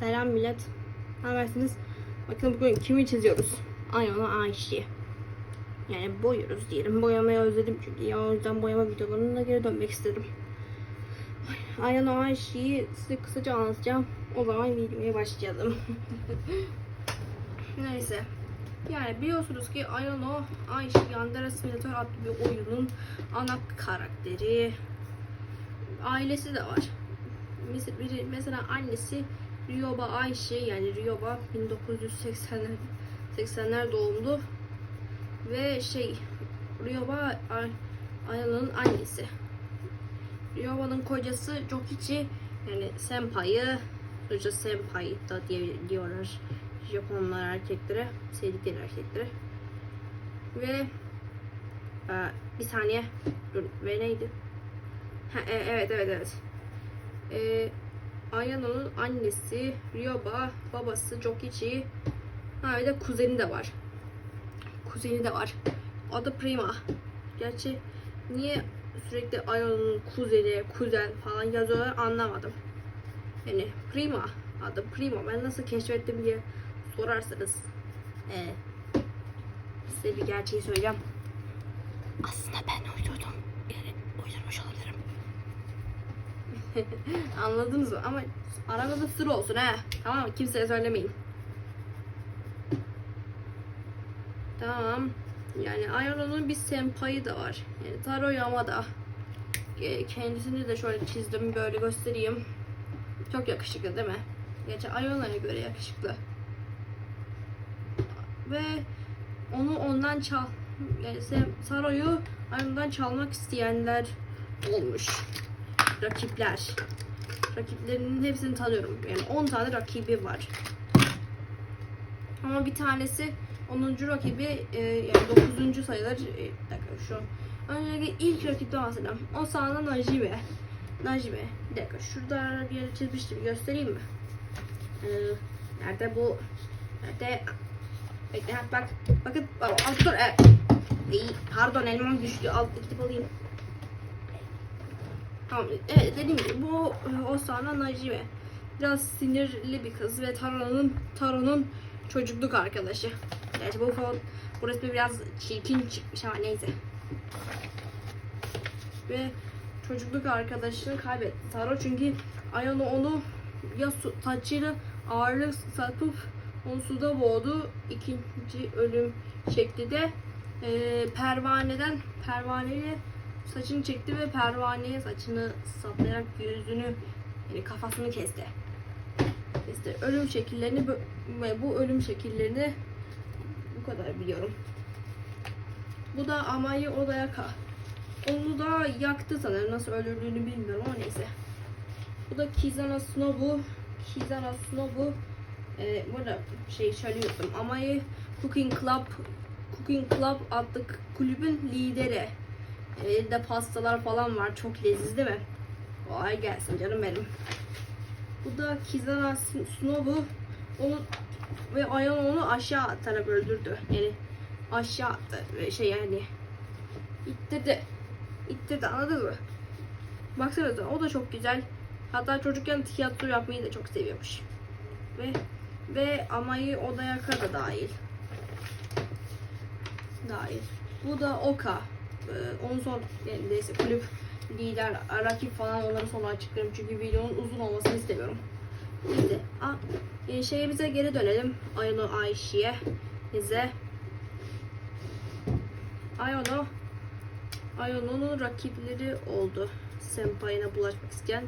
Selam millet. Habersiniz? Bakın bugün kimi çiziyoruz? Ayona Ayşe. Yani boyuyoruz diyelim. Boyamayı özledim çünkü. Ya o yüzden boyama videolarına geri dönmek istedim. Ayona Ayşe'yi size kısaca anlatacağım. O zaman videoya başlayalım. Neyse. Yani biliyorsunuz ki Ayano Ayşe Yandere Simulator adlı bir oyunun ana karakteri. Ailesi de var. Mesela annesi Ryoba Ayşe yani Ryoba 1980'ler 80'ler doğumlu ve şey Ryoba Ay- Ayano'nun annesi. Ryoba'nın kocası Jokichi yani senpai'ı Sonuçta senpai da diye diyorlar Japonlar erkeklere, sevdikleri erkeklere. Ve e, bir saniye ve neydi? Ha, e, evet evet evet. E, Ayano'nun annesi Ryoba, babası Jokichi, ha bir de kuzeni de var. Kuzeni de var. Adı Prima. Gerçi niye sürekli Ayano'nun kuzeni, kuzen falan yazıyorlar anlamadım. Yani Prima adı Prima. Ben nasıl keşfettim diye sorarsanız ee, size bir gerçeği söyleyeceğim. Aslında ben uydurdum. Yani uydurmuş olabilirim. Anladınız mı? Ama aramızda sır olsun he. Tamam mı? Kimseye söylemeyin. Tamam. Yani Ayano'nun bir senpai'ı da var. Yani Taro Yamada. E, Kendisini de şöyle çizdim. Böyle göstereyim. Çok yakışıklı değil mi? Gerçi Ayona'ya göre yakışıklı. Ve onu ondan çal yani Saro'yu Ayon'dan çalmak isteyenler olmuş. Rakipler. Rakiplerinin hepsini tanıyorum. Yani 10 tane rakibi var. Ama bir tanesi 10. rakibi e, yani 9. sayılır. E, dakika şu Öncelikle ilk rakipten bahsedelim. O sahada Najibe. Najibe. Bir dakika şurada bir yere çizmiştim. Göstereyim mi? Ee, nerede bu? Nerede? Bekle bak. Bakın. Al, al dur. Evet. Pardon elmam düştü. Al gidip alayım. Tamam. Evet dediğim gibi bu e, o sahne Najibe. Biraz sinirli bir kız ve Taro'nun Taro'nun çocukluk arkadaşı. Gerçi bu falan bu resmi biraz çirkin çıkmış ama neyse. Ve çocukluk arkadaşını kaybetti Taro çünkü Ayano onu ya su, taçıyla ağırlık satıp onu suda boğdu. İkinci ölüm şekli de e, pervaneden pervaneyle saçını çekti ve pervaneye saçını saplayarak yüzünü yani kafasını kesti. Kesti. Ölüm şekillerini ve bu ölüm şekillerini bu kadar biliyorum. Bu da Ama'yı odaya ka. Onu da yaktı sanırım. Nasıl öldürdüğünü bilmiyorum ama neyse. Bu da Kizana Snobu. Kizana Snobu. Ee, burada şey söylüyordum. Ama'yı Cooking Club Cooking Club adlı kulübün lideri. Elinde pastalar falan var. Çok leziz değil mi? Vay gelsin canım benim. Bu da Kizana Snobu. Onu ve Ayan onu aşağı atarak öldürdü. Yani aşağı attı şey yani ittirdi. İttirdi anladınız mı? Baksanıza o da çok güzel. Hatta çocukken tiyatro yapmayı da çok seviyormuş. Ve ve Amayı Odayaka da dahil. Dahil. Bu da Oka. Ee, onun son yani neyse kulüp lider, rakip falan onları sonra açıklarım çünkü videonun uzun olmasını istemiyorum. Neyse. A, e, şeyimize geri dönelim. Ayano Ayşe'ye. Bize. Ayano Ayano'nun rakipleri oldu. Senpai'ne bulaşmak isteyen.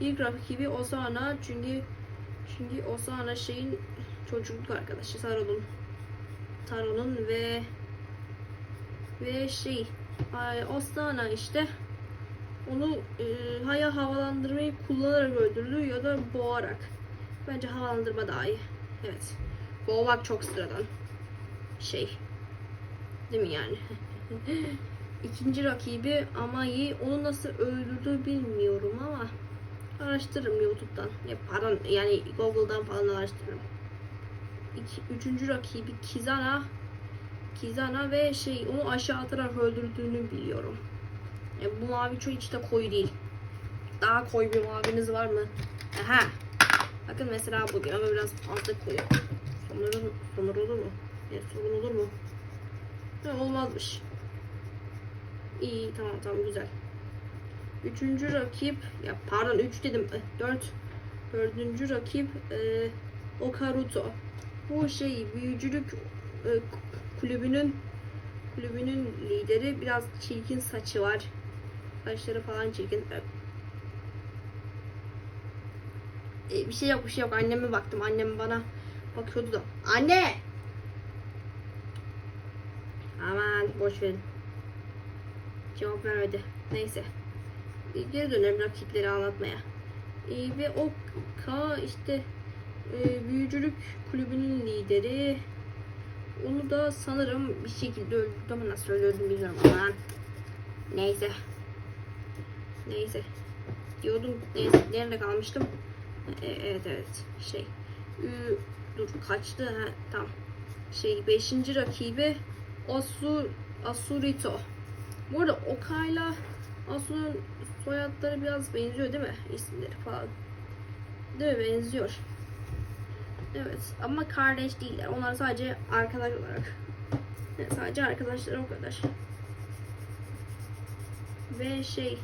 İlk rakibi Osana çünkü çünkü Osana şeyin çocukluk arkadaşı Taro'nun. Taro'nun ve ve şey ay, Osana işte onu e, haya havalandırmayı kullanarak öldürdü ya da boğarak. Bence havalandırma daha iyi. Evet. Boğmak çok sıradan. Şey. Değil mi yani? İkinci rakibi Amai. Onu nasıl öldürdü bilmiyorum ama araştırırım YouTube'dan. Ya pardon yani Google'dan falan araştırırım. İki, üçüncü rakibi Kizana. Kizana ve şey onu aşağı atarak öldürdüğünü biliyorum. Ya bu mavi çok hiç de koyu değil. Daha koyu bir maviniz var mı? Aha. Bakın mesela bugün ama biraz fazla koyu. Sonur, sonur olur mu? Evet, sorun olur mu? Ha, olmazmış. İyi tamam tamam güzel. Üçüncü rakip ya pardon üç dedim eh, dört dördüncü rakip e, Okaruto. Bu şey büyücülük e, kulübünün kulübünün lideri biraz çirkin saçı var. Saçları falan çirkin. E, bir şey yok bir şey yok. Anneme baktım. Annem bana bakıyordu da. Anne! Aman boş verin. Cevap vermedi. Neyse. E, geri dönelim rakipleri anlatmaya. E, ve o K işte e, büyücülük kulübünün lideri onu da sanırım bir şekilde öldürdü ama nasıl öldürdüm bilmiyorum ama neyse neyse diyordum neyse nerede kalmıştım e, Evet evet şey dur kaçtı ha tam şey 5. rakibi Asur Asurito. Bu arada Oka'yla Asur'un soyadları biraz benziyor değil mi? İsimleri falan. Değil mi? Benziyor. Evet ama kardeş değiller. Onlar sadece arkadaş olarak. Yani sadece arkadaşlar o kadar. Ve şey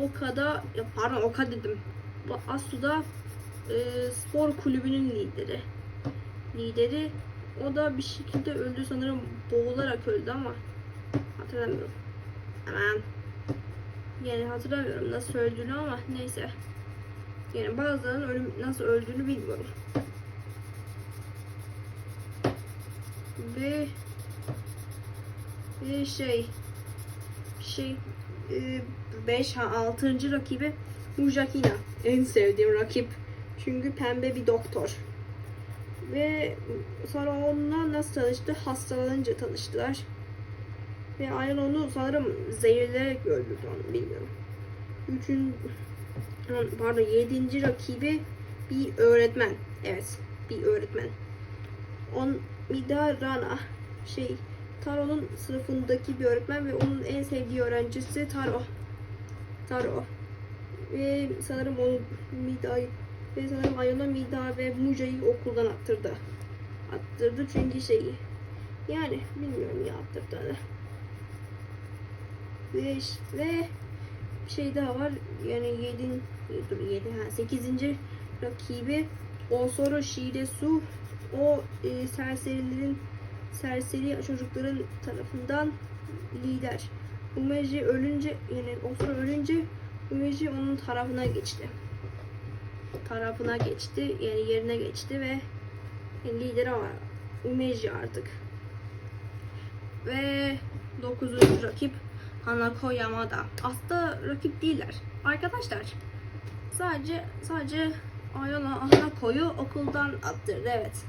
Oka'da ya pardon Oka dedim. Asu'da e, spor kulübünün lideri. Lideri o da bir şekilde öldü sanırım boğularak öldü ama hatırlamıyorum. Hemen yani hatırlamıyorum nasıl öldüğünü ama neyse. Yani bazılarının ölüm nasıl öldüğünü bilmiyorum. Ve ve şey şey 5 ha 6. rakibi Mujakina. En sevdiğim rakip. Çünkü pembe bir doktor. Ve sonra onunla nasıl tanıştı? Hastalanınca tanıştılar. Ve aynen onu sanırım zehirleyerek öldürdü onu bilmiyorum. Üçün, pardon yedinci rakibi bir öğretmen. Evet bir öğretmen. On Mida Rana şey Taro'nun sınıfındaki bir öğretmen ve onun en sevdiği öğrencisi Taro. Taro. Ve sanırım onu Mida'yı ve sanırım Ayona Mida ve Muja'yı okuldan attırdı. Attırdı çünkü şeyi yani bilmiyorum ya attırdığını. Ve, ve bir şey daha var. Yani 7 dur 7 ha 8. rakibi Osoro Shiresu o e, serserilerin serseri çocukların tarafından lider. Umeji ölünce yani Osoro ölünce Umeji onun tarafına geçti. Tarafına geçti yani yerine geçti ve yani lideri var. Umeji artık. Ve 9. rakip Hanako Yamada. Aslında rakip değiller. Arkadaşlar. Sadece sadece Ayana Hanako'yu okuldan attırdı evet.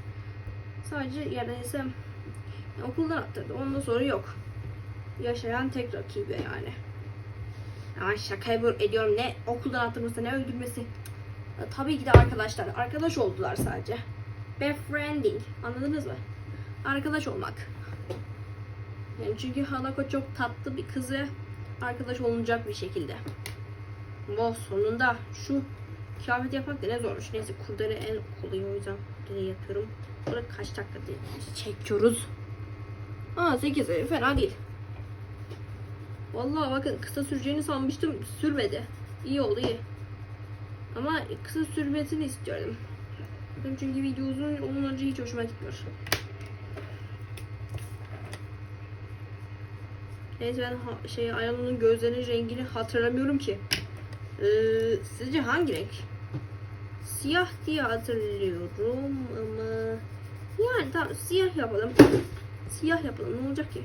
Sadece ise okuldan attırdı. Ondan sonra yok. Yaşayan tek rakibi yani. Ay şaka ediyorum ne okuldan attırması ne öldürmesi. Tabii ki de arkadaşlar. Arkadaş oldular sadece. Befriending. Anladınız mı? Arkadaş olmak. Yani çünkü Hanako çok tatlı bir kız ve arkadaş olunacak bir şekilde. Wow, sonunda şu kıyafet yapmak da ne zormuş. Neyse kurdele en kolay o yüzden kurdele yapıyorum. Burada kaç dakika diye çekiyoruz. Aa 8 fena değil. Vallahi bakın kısa süreceğini sanmıştım. Sürmedi. İyi oldu iyi. Ama kısa sürmesini istiyordum. Çünkü video uzun olunca hiç hoşuma gitmiyor. Neyse ben şey Ayhan'ın gözlerinin rengini hatırlamıyorum ki. Ee, sizce hangi renk? Siyah diye hatırlıyorum ama yani tamam siyah yapalım. Siyah yapalım ne olacak ki?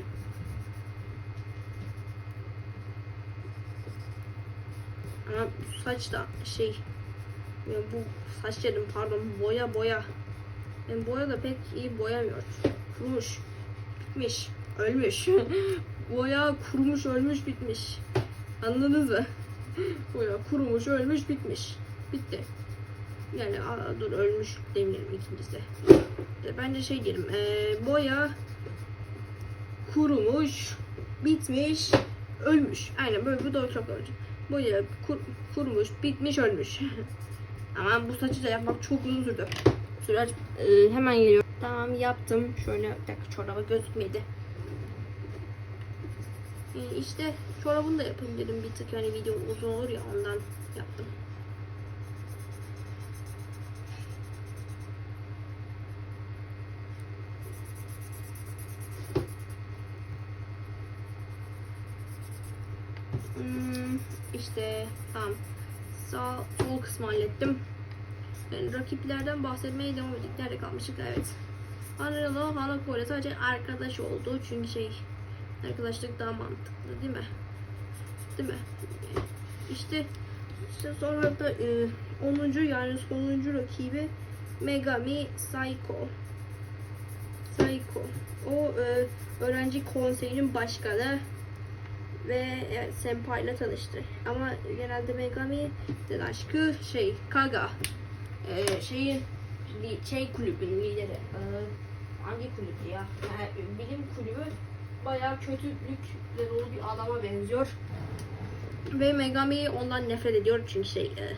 Ama saç da şey ya bu saç dedim pardon boya boya. Ben boya da pek iyi boyamıyor. Kurumuş. Bitmiş. Ölmüş. boya kurumuş ölmüş bitmiş. Anladınız mı? boya kurumuş ölmüş bitmiş. Bitti. Yani aa, dur ölmüş demeyelim ikincisi. E, Bence şey diyelim. e, boya kurumuş, bitmiş, ölmüş. Aynen böyle bu da çok doğru. Boya kur, kurumuş, bitmiş, ölmüş. Ama bu saçı da yapmak çok uzun sürdü. Süreç e, hemen geliyor. Tamam yaptım. Şöyle bir dakika çoraba gözükmedi. E, işte çorabını da yapayım dedim bir tık hani video uzun olur ya ondan yaptım. Hmm, işte tamam. Sağ sol kısmı hallettim. Yani rakiplerden bahsetmeye devam ettik. Nerede kalmıştık? Evet. Anadolu Hanako ile sadece arkadaş oldu. Çünkü şey arkadaşlık daha mantıklı değil mi? Değil mi? İşte işte sonra da e, 10. yani sonuncu rakibi Megami Psycho. Psycho. O e, öğrenci konseyinin başkanı ve evet, Senpai ile tanıştı. Ama genelde Megami'den aşkı şey Kaga. Ee, şeyin li- şey kulübünün lideri. Ee, hangi kulübü ya? Yani bilim kulübü bayağı kötülükle dolu bir adama benziyor. Ve Megami ondan nefret ediyor çünkü şey e,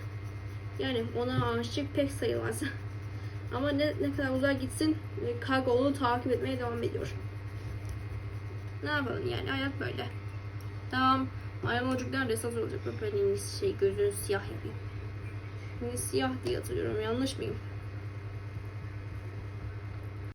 yani ona aşık pek sayılmaz. Ama ne, ne kadar uzağa gitsin e, Kaga onu takip etmeye devam ediyor. Ne yapalım yani hayat böyle. Tamam. Ayağım çocuklar esas olacak. İyisi şey gözünü siyah yapayım. Şimdi siyah diye hatırlıyorum. Yanlış mıyım?